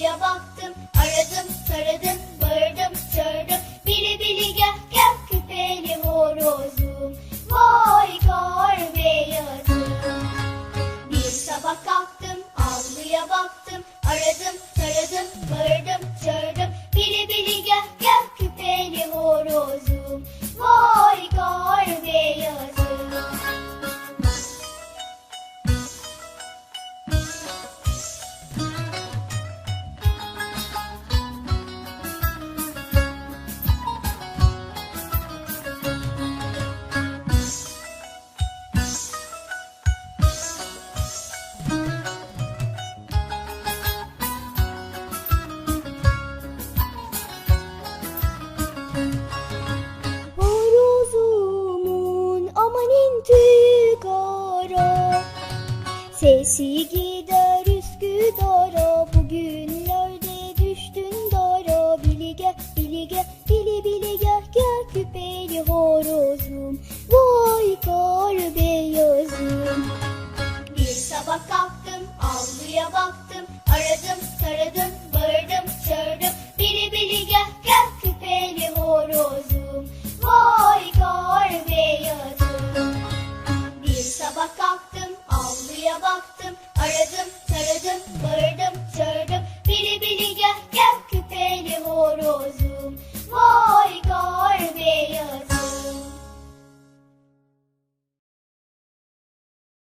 avluya baktım. Aradım, taradım, bağırdım, çağırdım. Bili bili gel gel küpeli horozum. Vay kar beyazım. Bir sabah kalktım, avluya baktım. Aradım, Sesi gider Üsküdar'a Bugünlerde düştün dara? Bili gel, bili gel, bili bili gel Gel küpeli horozum. Vay kar beyazım. Bir sabah kalktım avluya baktım. a.